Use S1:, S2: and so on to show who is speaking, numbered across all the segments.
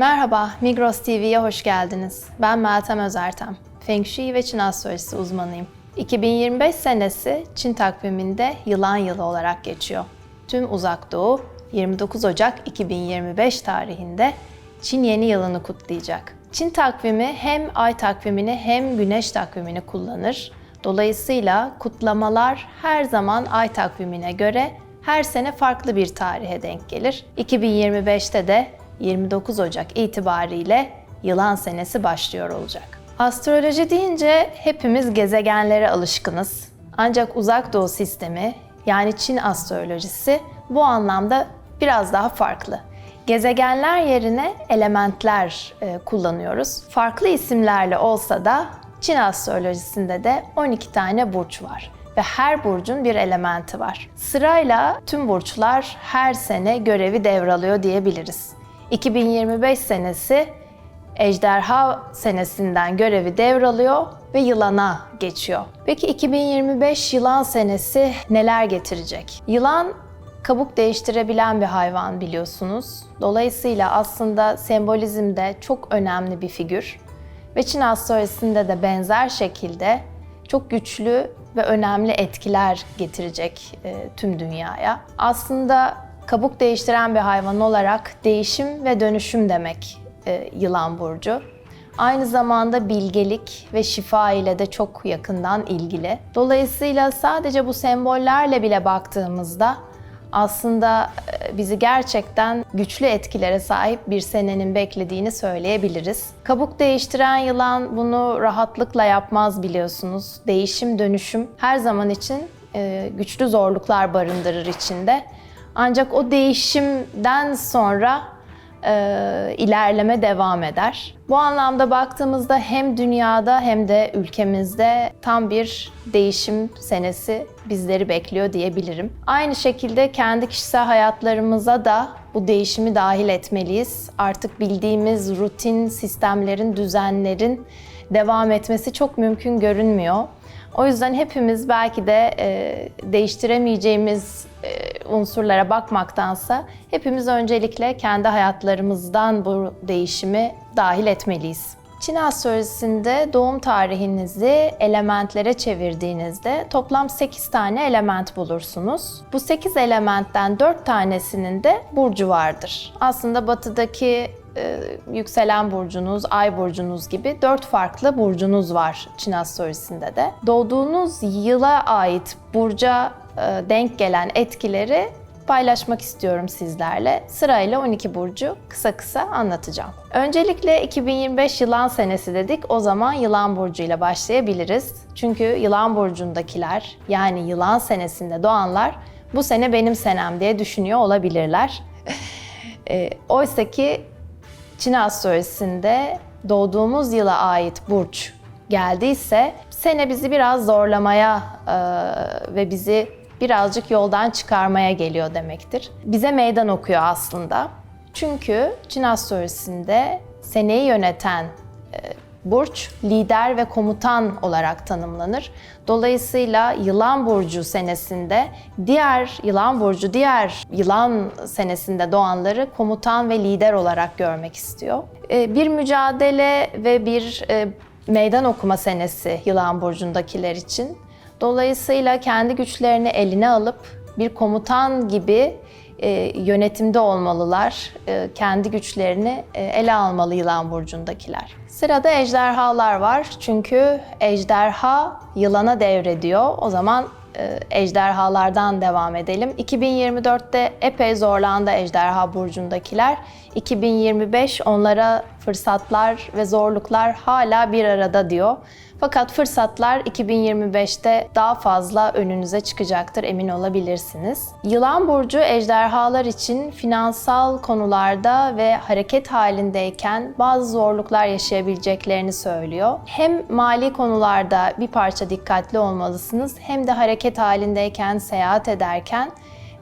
S1: Merhaba, Migros TV'ye hoş geldiniz. Ben Meltem Özertem. Feng Shui ve Çin astrolojisi uzmanıyım. 2025 senesi Çin takviminde yılan yılı olarak geçiyor. Tüm Uzak Doğu 29 Ocak 2025 tarihinde Çin yeni yılını kutlayacak. Çin takvimi hem ay takvimini hem güneş takvimini kullanır. Dolayısıyla kutlamalar her zaman ay takvimine göre her sene farklı bir tarihe denk gelir. 2025'te de 29 Ocak itibariyle yılan senesi başlıyor olacak. Astroloji deyince hepimiz gezegenlere alışkınız. Ancak uzak doğu sistemi yani Çin astrolojisi bu anlamda biraz daha farklı. Gezegenler yerine elementler e, kullanıyoruz. Farklı isimlerle olsa da Çin astrolojisinde de 12 tane burç var ve her burcun bir elementi var. Sırayla tüm burçlar her sene görevi devralıyor diyebiliriz. 2025 senesi Ejderha senesinden görevi devralıyor ve yılana geçiyor. Peki 2025 yılan senesi neler getirecek? Yılan kabuk değiştirebilen bir hayvan biliyorsunuz. Dolayısıyla aslında sembolizmde çok önemli bir figür. Ve Çin astrolojisinde de benzer şekilde çok güçlü ve önemli etkiler getirecek e, tüm dünyaya. Aslında kabuk değiştiren bir hayvan olarak değişim ve dönüşüm demek e, yılan burcu. Aynı zamanda bilgelik ve şifa ile de çok yakından ilgili. Dolayısıyla sadece bu sembollerle bile baktığımızda aslında e, bizi gerçekten güçlü etkilere sahip bir senenin beklediğini söyleyebiliriz. Kabuk değiştiren yılan bunu rahatlıkla yapmaz biliyorsunuz. Değişim, dönüşüm her zaman için e, güçlü zorluklar barındırır içinde. Ancak o değişimden sonra e, ilerleme devam eder. Bu anlamda baktığımızda hem dünyada hem de ülkemizde tam bir değişim senesi bizleri bekliyor diyebilirim. Aynı şekilde kendi kişisel hayatlarımıza da bu değişimi dahil etmeliyiz. Artık bildiğimiz rutin sistemlerin, düzenlerin devam etmesi çok mümkün görünmüyor. O yüzden hepimiz belki de e, değiştiremeyeceğimiz e, unsurlara bakmaktansa hepimiz öncelikle kendi hayatlarımızdan bu değişimi dahil etmeliyiz. Çin astrolojisinde doğum tarihinizi elementlere çevirdiğinizde toplam 8 tane element bulursunuz. Bu 8 elementten 4 tanesinin de burcu vardır. Aslında batıdaki e, yükselen burcunuz, ay burcunuz gibi dört farklı burcunuz var Çin astrolojisinde de. Doğduğunuz yıla ait burca e, denk gelen etkileri paylaşmak istiyorum sizlerle. Sırayla 12 burcu kısa kısa anlatacağım. Öncelikle 2025 yılan senesi dedik. O zaman yılan burcu ile başlayabiliriz. Çünkü yılan burcundakiler yani yılan senesinde doğanlar bu sene benim senem diye düşünüyor olabilirler. e, Oysa ki Çin astrolojisinde doğduğumuz yıla ait burç geldiyse sene bizi biraz zorlamaya e, ve bizi birazcık yoldan çıkarmaya geliyor demektir. Bize meydan okuyor aslında. Çünkü Çin astrolojisinde seneyi yöneten e, burç lider ve komutan olarak tanımlanır. Dolayısıyla yılan burcu senesinde diğer yılan burcu diğer yılan senesinde doğanları komutan ve lider olarak görmek istiyor. E, Bir mücadele ve bir e, meydan okuma senesi yılan burcundakiler için. Dolayısıyla kendi güçlerini eline alıp bir komutan gibi e, yönetimde olmalılar. E, kendi güçlerini e, ele almalı yılan burcundakiler. Sırada ejderhalar var. Çünkü ejderha yılana devrediyor. O zaman e, ejderhalardan devam edelim. 2024'te epey zorlandı ejderha burcundakiler. 2025 onlara fırsatlar ve zorluklar hala bir arada diyor. Fakat fırsatlar 2025'te daha fazla önünüze çıkacaktır emin olabilirsiniz. Yılan burcu ejderhalar için finansal konularda ve hareket halindeyken bazı zorluklar yaşayabileceklerini söylüyor. Hem mali konularda bir parça dikkatli olmalısınız hem de hareket halindeyken, seyahat ederken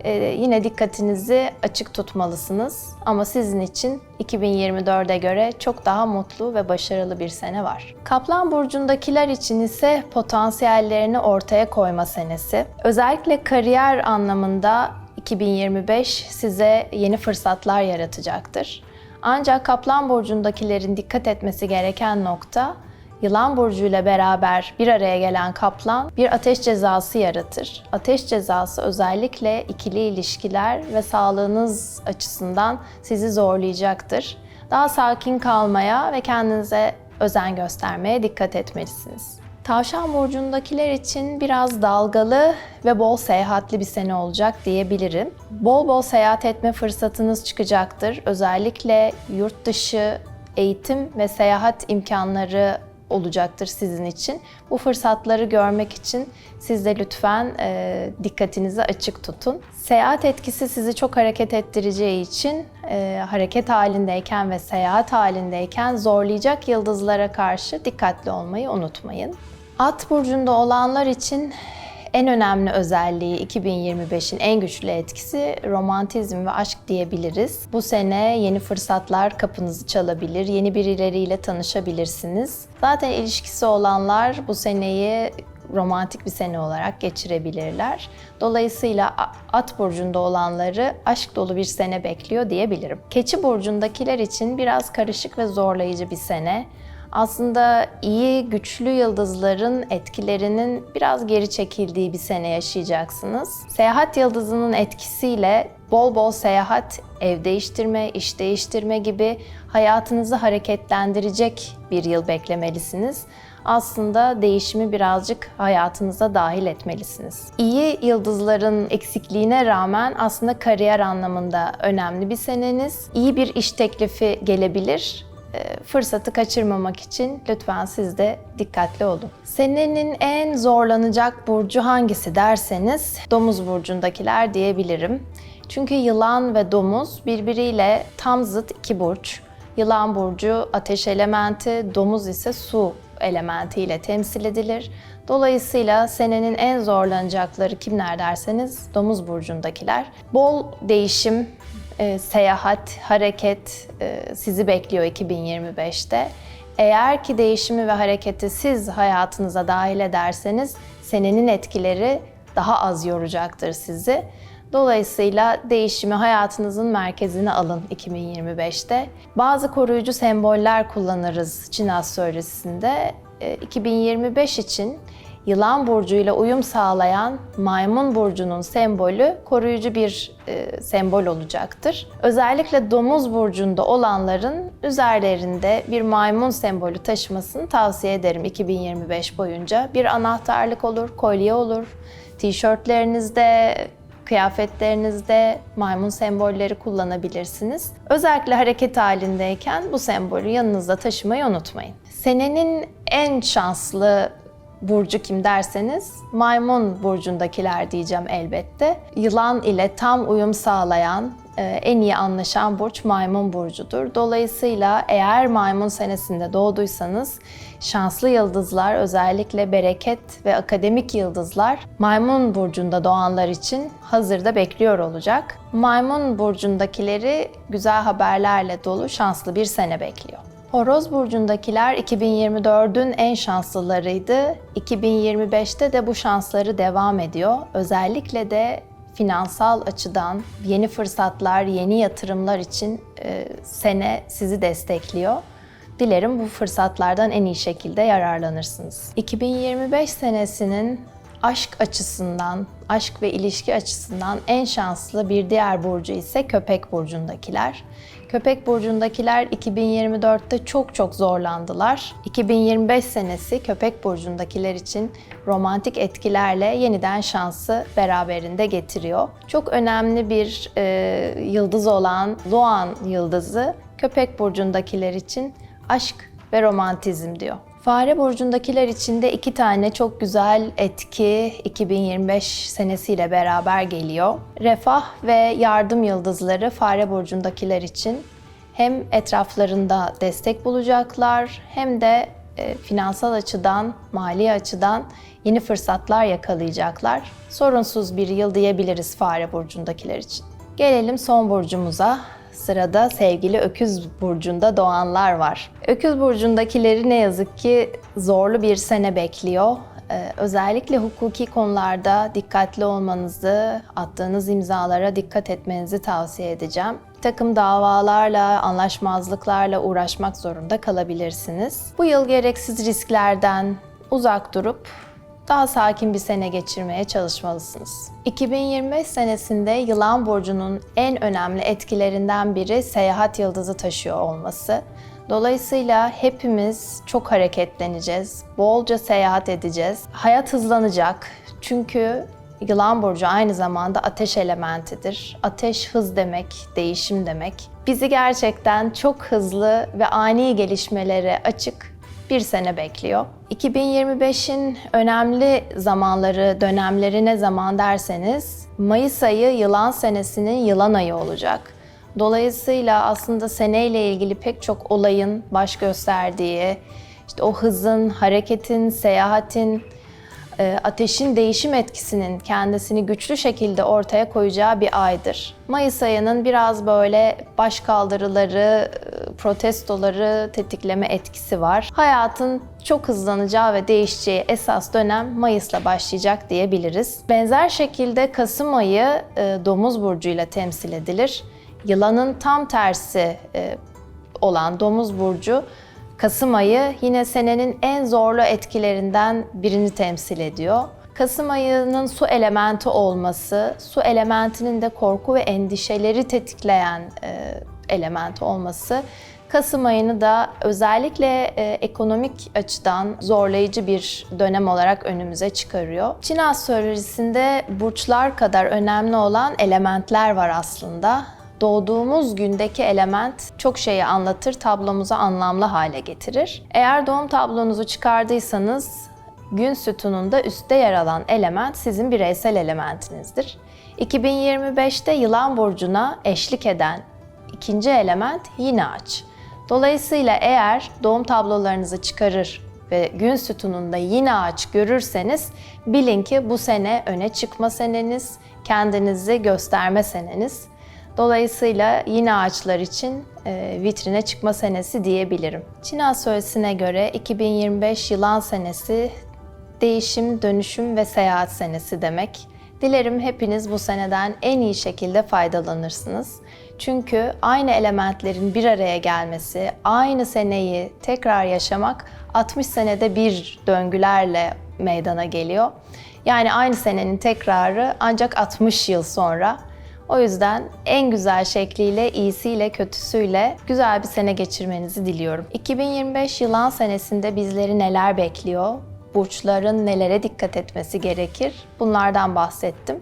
S1: ee, yine dikkatinizi açık tutmalısınız. Ama sizin için 2024'e göre çok daha mutlu ve başarılı bir sene var. Kaplan burcundakiler için ise potansiyellerini ortaya koyma senesi. Özellikle kariyer anlamında 2025 size yeni fırsatlar yaratacaktır. Ancak Kaplan burcundakilerin dikkat etmesi gereken nokta Yılan burcu ile beraber bir araya gelen kaplan bir ateş cezası yaratır. Ateş cezası özellikle ikili ilişkiler ve sağlığınız açısından sizi zorlayacaktır. Daha sakin kalmaya ve kendinize özen göstermeye dikkat etmelisiniz. Tavşan burcundakiler için biraz dalgalı ve bol seyahatli bir sene olacak diyebilirim. Bol bol seyahat etme fırsatınız çıkacaktır. Özellikle yurt dışı eğitim ve seyahat imkanları olacaktır sizin için. Bu fırsatları görmek için siz de lütfen e, dikkatinizi açık tutun. Seyahat etkisi sizi çok hareket ettireceği için e, hareket halindeyken ve seyahat halindeyken zorlayacak yıldızlara karşı dikkatli olmayı unutmayın. At burcunda olanlar için en önemli özelliği 2025'in en güçlü etkisi romantizm ve aşk diyebiliriz. Bu sene yeni fırsatlar kapınızı çalabilir, yeni birileriyle tanışabilirsiniz. Zaten ilişkisi olanlar bu seneyi romantik bir sene olarak geçirebilirler. Dolayısıyla At burcunda olanları aşk dolu bir sene bekliyor diyebilirim. Keçi burcundakiler için biraz karışık ve zorlayıcı bir sene aslında iyi, güçlü yıldızların etkilerinin biraz geri çekildiği bir sene yaşayacaksınız. Seyahat yıldızının etkisiyle bol bol seyahat, ev değiştirme, iş değiştirme gibi hayatınızı hareketlendirecek bir yıl beklemelisiniz. Aslında değişimi birazcık hayatınıza dahil etmelisiniz. İyi yıldızların eksikliğine rağmen aslında kariyer anlamında önemli bir seneniz. İyi bir iş teklifi gelebilir fırsatı kaçırmamak için lütfen siz de dikkatli olun. Senenin en zorlanacak burcu hangisi derseniz domuz burcundakiler diyebilirim. Çünkü yılan ve domuz birbiriyle tam zıt iki burç. Yılan burcu ateş elementi, domuz ise su elementiyle temsil edilir. Dolayısıyla senenin en zorlanacakları kimler derseniz domuz burcundakiler. Bol değişim, e, seyahat, hareket e, sizi bekliyor 2025'te. Eğer ki değişimi ve hareketi siz hayatınıza dahil ederseniz senenin etkileri daha az yoracaktır sizi. Dolayısıyla değişimi hayatınızın merkezine alın 2025'te. Bazı koruyucu semboller kullanırız Çin astrolojisinde. 2025 e, için Yılan burcuyla uyum sağlayan maymun burcunun sembolü koruyucu bir e, sembol olacaktır. Özellikle domuz burcunda olanların üzerlerinde bir maymun sembolü taşımasını tavsiye ederim 2025 boyunca. Bir anahtarlık olur, kolye olur, tişörtlerinizde, kıyafetlerinizde maymun sembolleri kullanabilirsiniz. Özellikle hareket halindeyken bu sembolü yanınızda taşımayı unutmayın. Senenin en şanslı burcu kim derseniz maymun burcundakiler diyeceğim elbette. Yılan ile tam uyum sağlayan, e, en iyi anlaşan burç maymun burcudur. Dolayısıyla eğer maymun senesinde doğduysanız şanslı yıldızlar özellikle bereket ve akademik yıldızlar maymun burcunda doğanlar için hazırda bekliyor olacak. Maymun burcundakileri güzel haberlerle dolu şanslı bir sene bekliyor. Horoz burcundakiler 2024'ün en şanslılarıydı. 2025'te de bu şansları devam ediyor. Özellikle de finansal açıdan yeni fırsatlar, yeni yatırımlar için e, sene sizi destekliyor. Dilerim bu fırsatlardan en iyi şekilde yararlanırsınız. 2025 senesinin aşk açısından, aşk ve ilişki açısından en şanslı bir diğer burcu ise Köpek burcundakiler. Köpek burcundakiler 2024'te çok çok zorlandılar. 2025 senesi Köpek burcundakiler için romantik etkilerle yeniden şansı beraberinde getiriyor. Çok önemli bir e, yıldız olan Doğan yıldızı Köpek burcundakiler için aşk ve romantizm diyor. Fare burcundakiler için de iki tane çok güzel etki 2025 senesiyle beraber geliyor. Refah ve yardım yıldızları Fare burcundakiler için hem etraflarında destek bulacaklar hem de e, finansal açıdan, mali açıdan yeni fırsatlar yakalayacaklar. Sorunsuz bir yıl diyebiliriz Fare burcundakiler için. Gelelim son burcumuza. Sırada sevgili Öküz burcunda doğanlar var. Öküz burcundakileri ne yazık ki zorlu bir sene bekliyor. Ee, özellikle hukuki konularda dikkatli olmanızı, attığınız imzalara dikkat etmenizi tavsiye edeceğim. Bir takım davalarla, anlaşmazlıklarla uğraşmak zorunda kalabilirsiniz. Bu yıl gereksiz risklerden uzak durup daha sakin bir sene geçirmeye çalışmalısınız. 2025 senesinde Yılan burcunun en önemli etkilerinden biri seyahat yıldızı taşıyor olması. Dolayısıyla hepimiz çok hareketleneceğiz, bolca seyahat edeceğiz. Hayat hızlanacak çünkü Yılan burcu aynı zamanda ateş elementidir. Ateş hız demek, değişim demek. Bizi gerçekten çok hızlı ve ani gelişmelere açık bir sene bekliyor. 2025'in önemli zamanları, dönemleri ne zaman derseniz Mayıs ayı yılan senesinin yılan ayı olacak. Dolayısıyla aslında seneyle ilgili pek çok olayın baş gösterdiği, işte o hızın, hareketin, seyahatin, ateşin değişim etkisinin kendisini güçlü şekilde ortaya koyacağı bir aydır. Mayıs ayının biraz böyle baş kaldırıları, e, protestoları tetikleme etkisi var. Hayatın çok hızlanacağı ve değişeceği esas dönem Mayıs'la başlayacak diyebiliriz. Benzer şekilde Kasım ayı e, Domuz burcuyla temsil edilir. Yılanın tam tersi e, olan Domuz burcu Kasım ayı yine senenin en zorlu etkilerinden birini temsil ediyor. Kasım ayının su elementi olması, su elementinin de korku ve endişeleri tetikleyen e, element olması Kasım ayını da özellikle e, ekonomik açıdan zorlayıcı bir dönem olarak önümüze çıkarıyor. Çin astrolojisinde burçlar kadar önemli olan elementler var aslında doğduğumuz gündeki element çok şeyi anlatır, tablomuzu anlamlı hale getirir. Eğer doğum tablonuzu çıkardıysanız gün sütununda üstte yer alan element sizin bireysel elementinizdir. 2025'te Yılan burcuna eşlik eden ikinci element yine aç. Dolayısıyla eğer doğum tablolarınızı çıkarır ve gün sütununda yine ağaç görürseniz bilin ki bu sene öne çıkma seneniz, kendinizi gösterme seneniz. Dolayısıyla yine ağaçlar için e, vitrine çıkma senesi diyebilirim. Çin astrolojisine göre 2025 yılan senesi değişim, dönüşüm ve seyahat senesi demek. Dilerim hepiniz bu seneden en iyi şekilde faydalanırsınız. Çünkü aynı elementlerin bir araya gelmesi, aynı seneyi tekrar yaşamak 60 senede bir döngülerle meydana geliyor. Yani aynı senenin tekrarı ancak 60 yıl sonra o yüzden en güzel şekliyle, iyisiyle, kötüsüyle güzel bir sene geçirmenizi diliyorum. 2025 yılan senesinde bizleri neler bekliyor? Burçların nelere dikkat etmesi gerekir? Bunlardan bahsettim.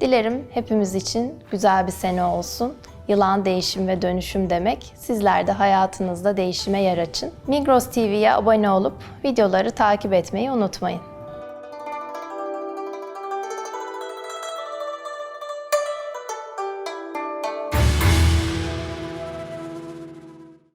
S1: Dilerim hepimiz için güzel bir sene olsun. Yılan değişim ve dönüşüm demek. Sizler de hayatınızda değişime yer açın. Migros TV'ye abone olup videoları takip etmeyi unutmayın.